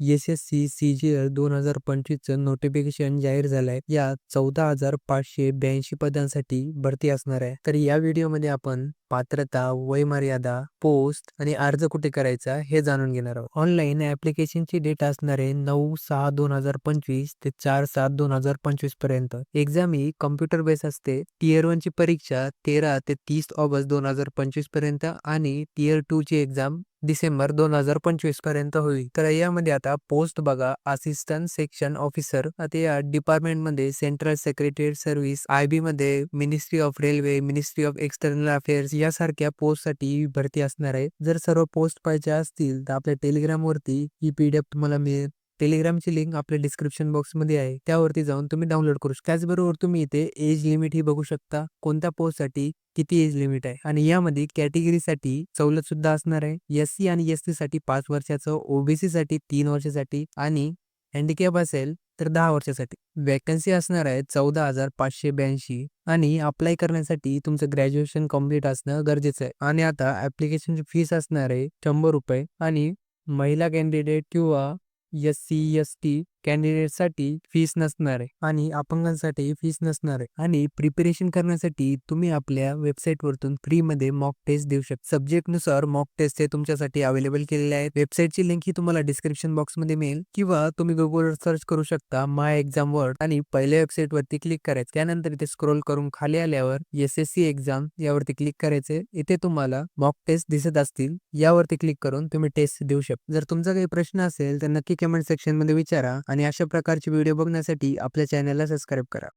S S C C G L दोन हजार पंचवीसचं notification जाहीर झालंय. या चौदा हजार पाचशे ब्याऐंशी पदांसाठी भरती असणार आहे. तर या व्हिडिओमध्ये आपण पात्रता वयमर्यादा पोस्ट आणि अर्ज कुठे करायचा हे जाणून घेणार आहोत. ऑनलाईन ऍप्लिकेशनची डेट असणारे नऊ सहा दोन हजार पंचवीस ते चार सात दोन हजार पंचवीसपर्यंत. एक्झाम ही कम्प्युटर बेस असते. टीयर वन ची परीक्षा तेरा ते तीस ऑगस्ट दोन हजार पंचवीसपर्यंत आणि टीयर टू ची एक्झाम डिसेंबर दोन हजार पंचवीसपर्यंत होईल. तर यामध्ये आता पोस्ट बघा असिस्टंट सेक्शन ऑफिसर आता या डिपार्टमेंटमध्ये central secretary service I B मध्ये ministry of railway ministry of external affairs यासारख्या पोस्टसाठी भरती असणार आहे. जर सर्व पोस्ट पाहिजे असतील तर आपल्या टेलिग्राम वरती ही पीडीएफ तुम्हाला मिळेल. टेलिग्रामची लिंक आपल्या डिस्क्रिप्शन बॉक्समध्ये आहे. त्यावरती जाऊन तुम्ही डाउनलोड करू शकता. त्याचबरोबर तुम्ही इथे एज लिमिट ही बघू शकता. कोणत्या पोस्टसाठी किती एज लिमिट आहे? आणि यामध्ये कॅटेगरीसाठी सवलत सुद्धा असणार आहे. एस सी आणि एस टी साठी पाच वर्षाचं ओबीसी साठी तीन वर्षासाठी आणि हँडिकॅप असेल तर दहा वर्षासाठी. वॅकन्सी असणार आहे चौदा हजार पाचशे ब्याऐंशी आणि अप्लाय करण्यासाठी तुमचं ग्रॅज्युएशन कंप्लीट असणं गरजेचं आहे. आणि आता ऍप्लिकेशनची फीस असणार आहे शंभर रुपये आणि महिला कॅन्डिडेट किंवा एस सी एस टी कॅन्डिडेटसाठी फीस नसणार आहे आणि अपंगांसाठी फीस नसणार आहे. आणि प्रिपरेशन करण्यासाठी तुम्ही आपल्या वेबसाईट वरतून फ्री मध्ये मॉक टेस्ट देऊ शकता. सब्जेक्टनुसार मॉक टेस्ट हे तुमच्यासाठी अवेलेबल केलेले आहेत. वेबसाईटची लिंक ही तुम्हाला डिस्क्रिप्शन बॉक्समध्ये मिळेल. किंवा तुम्ही गुगलवर सर्च करू शकता माय एक्झाम वर्ड आणि पहिल्या वेबसाईट वरती क्लिक करायचं. त्यानंतर इथे स्क्रोल करून खाली आल्यावर एस एस सी एक्झाम यावरती क्लिक करायचे इथे तुम्हाला मॉक टेस्ट दिसत असतील यावरती क्लिक करून तुम्ही टेस्ट देऊ शकता. जर तुमचा काही प्रश्न असेल तर नक्की कमेंट सेक्शनमध्ये विचारा आणि अशा प्रकारचे व्हिडिओ बघण्यासाठी आपल्या चॅनलला सबस्क्राईब करा.